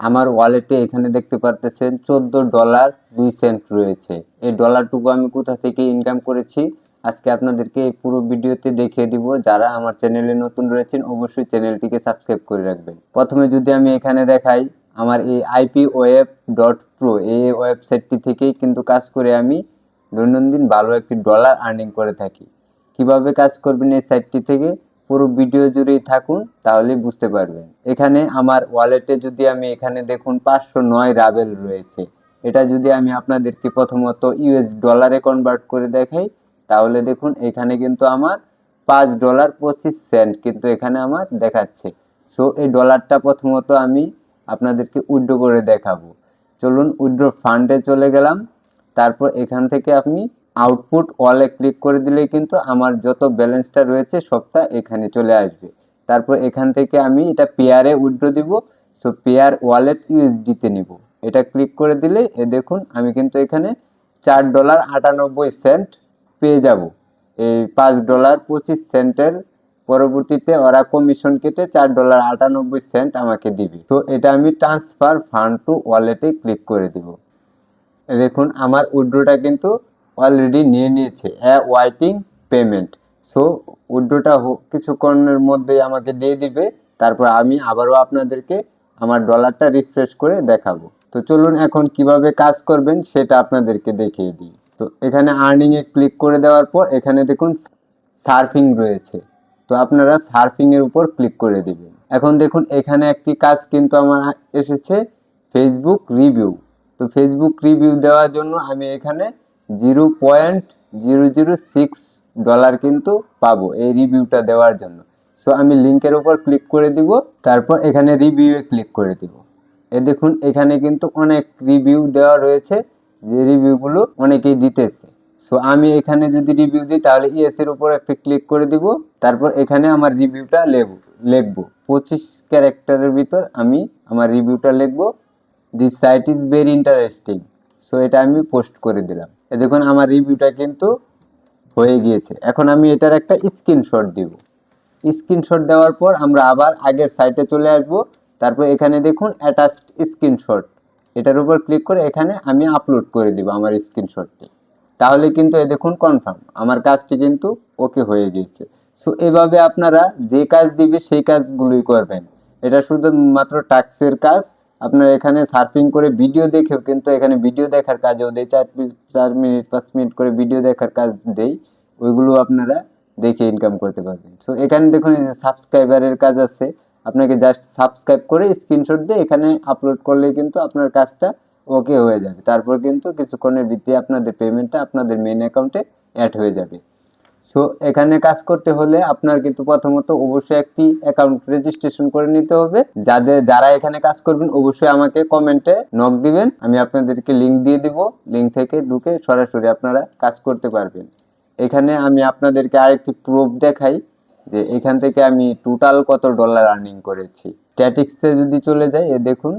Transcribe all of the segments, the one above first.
আমার ওয়ালেটে এখানে দেখতে পারতেছেন চোদ্দ ডলার দুই সেন্ট রয়েছে। এই ডলারটুকু আমি কোথা থেকে ইনকাম করেছি? আজকে আপনাদেরকে এই পুরো ভিডিওতে দেখিয়ে দিব। যারা আমার চ্যানেলে নতুন রয়েছেন, অবশ্যই চ্যানেলটিকে সাবস্ক্রাইব করে রাখবেন। প্রথমে যদি আমি এখানে দেখাই, আমার এই আইপি ওয়েব ডট প্রো এই ওয়েবসাইটটি থেকেই কিন্তু কাজ করে আমি দৈনন্দিন ভালো একটি ডলার আর্নিং করে থাকি। কীভাবে কাজ করবেন এই সাইটটি থেকে? পুরো ভিডিও জুড়েই থাকুন তাহলে বুঝতে পারবেন। এখানে আমার ওয়ালেটে যদি আমি এখানে দেখুন পাঁচশো নয় রাবেল রয়েছে। এটা যদি আমি আপনাদেরকে প্রথমত ইউএস ডলারে কনভার্ট করে দেখাই, তাহলে দেখুন এখানে কিন্তু আমার পাঁচ ডলার পঁচিশ সেন্ট কিন্তু এখানে আমার দেখাচ্ছে। সো এই ডলারটা প্রথমত আমি আপনাদেরকে উইড্রো করে দেখাবো। চলুন উইড্রো ফান্ডে চলে গেলাম। তারপর এখান থেকে আপনি আউটপুট ওয়ালে ক্লিক করে দিলেই কিন্তু আমার যত ব্যালেন্সটা রয়েছে সবটা এখানে চলে আসবে। তারপর এখান থেকে আমি এটা পেয়ারে উইড্রো দিব সো পেয়ার ওয়ালেট ইউএসডিতে নিব। এটা ক্লিক করে দিলে এ দেখুন আমি কিন্তু এখানে চার ডলার আটানব্বই সেন্ট পেয়ে যাব। এই পাঁচ ডলার পঁচিশ সেন্টের পরবর্তীতে ওরা কমিশন কেটে চার ডলার আটানব্বই সেন্ট আমাকে দিবে। তো এটা আমি ট্রান্সফার ফান্ড টু ওয়ালেটে ক্লিক করে দিব। দেখুন আমার উইড্রোটা কিন্তু অলরেডি নিয়ে নিয়েছে ওয়াইটিং পেমেন্ট সো উইড্রোটা কিছুক্ষণের মধ্যেই আমাকে দিয়ে দিবে, তারপর আমি আবারও আপনাদেরকে আমার ডলারটা রিফ্রেশ করে দেখাবো। তো চলুন এখন কীভাবে কাজ করবেন সেটা আপনাদেরকে দেখিয়ে দিই। তো এখানে আর্নিংয়ে ক্লিক করে দেওয়ার পর, এখানে দেখুন সার্ফিং রয়েছে। তো আপনারা সার্ফিং এর উপর ক্লিক করে দিবেন। এখন দেখুন, এখানে একটি কাজ কিন্তু আমার এসেছে ফেসবুক রিভিউ তো ফেসবুক রিভিউ দেওয়ার জন্য আমি এখানে zero point zero zero six dollar কিন্তু পাবো এই রিভিউটা দেওয়ার জন্য। সো আমি লিঙ্কের উপর ক্লিক করে দিব, তারপর এখানে রিভিউয়ে ক্লিক করে দিব। এ দেখুন, এখানে কিন্তু অনেক রিভিউ দেওয়া রয়েছে, যে রিভিউগুলো অনেকেই দিতেছে। সো আমি এখানে যদি রিভিউ দিই, তাহলে ইএস এর উপর একটা ক্লিক করে দিব, তারপর এখানে আমার রিভিউটা লেখব লিখব। পঁচিশ ক্যারেক্টারের ভিতর আমি আমার রিভিউটা লিখব this site is very interesting so এটা আমি পোস্ট করে দিলাম। এ দেখুন, আমার রিভিউটা কিন্তু হয়ে গিয়েছে। এখন আমি এটার একটা স্ক্রিনশট দিব। স্ক্রিনশট দেওয়ার পর আমরা আবার আগের সাইটে চলে আসব। তারপর এখানে দেখুন অ্যাটাচড স্ক্রিনশট এটার উপর ক্লিক করে এখানে আমি আপলোড করে দিব আমার স্ক্রিনশটটি তাহলে কিন্তু এ দেখুন কনফার্ম আমার কাজটি কিন্তু ওকে হয়ে গিয়েছে। সো এভাবে আপনারা যে কাজ দিবে সেই কাজগুলোই করবেন। এটা শুধুমাত্র টাক্সের কাজ। আপনারা এখানে সার্ফিং করে ভিডিও দেখেও কিন্তু এখানে ভিডিও দেখার কাজও দেয় চার চার মিনিট, পাঁচ মিনিট করে ভিডিও দেখার কাজ দেই। ওইগুলো আপনারা দেখে ইনকাম করতে পারবেন। সো এখানে দেখুন সাবস্ক্রাইবারের কাজ আছে। আপনাকে জাস্ট সাবস্ক্রাইব করে স্ক্রিনশট দিয়ে এখানে আপলোড করলে কিন্তু আপনার কাজটা ওকে হয়ে যাবে। তারপর কিন্তু কিছুক্ষণের ভিত্তি আপনাদের পেমেন্টটা আপনাদের মেন অ্যাকাউন্টে অ্যাড হয়ে যাবে। সো এখানে কাজ করতে হলে আপনার কিন্তু প্রথমত অবশ্যই একটি অ্যাকাউন্ট রেজিস্ট্রেশন করে নিতে হবে। যাদের, যারা এখানে কাজ করবেন, অবশ্যই আমাকে কমেন্টে নক দিবেন। আমি আপনাদেরকে লিংক দিয়ে দিব। লিংক থেকে ঢুকে সরাসরি আপনারা কাজ করতে পারবেন। এখানে আমি আপনাদেরকে আরেকটি প্রুফ দেখাই যে এখান থেকে আমি টোটাল কত ডলার আর্নিং করেছি। স্ট্যাটিক্সে যদি চলে যাই, এ দেখুন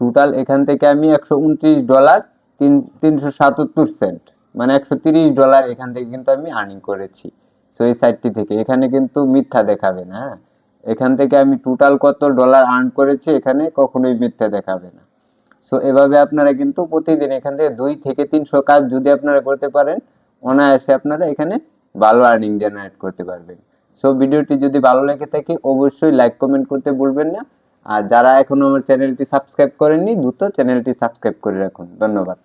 টোটাল এখান থেকে আমি একশো উনত্রিশ ডলার তিন, তিনশো সাতাত্তর সেন্ট মানে একশো তিরিশ ডলার এখান থেকে কিন্তু আমি আর্নিং করেছি। সো এই সাইটটি থেকে। এখানে কিন্তু মিথ্যা দেখাবে না হ্যাঁ? এখান থেকে আমি টোটাল কত ডলার আর্ন করেছি, এখানে কখনোই মিথ্যা দেখাবে না। সো এভাবে আপনারা কিন্তু প্রতিদিন এখান থেকে দুই থেকে তিনশো কাজ যদি আপনারা করতে পারেন, অনায়াসে আপনারা এখানে ভালো আর্নিং জেনারেট করতে পারবেন। সো ভিডিওটি যদি ভালো লেগে থাকে, অবশ্যই লাইক কমেন্ট করতে ভুলবেন না। আর যারা এখনও আমার চ্যানেলটি সাবস্ক্রাইব করেননি, দ্রুত চ্যানেলটি সাবস্ক্রাইব করে রাখুন। ধন্যবাদ।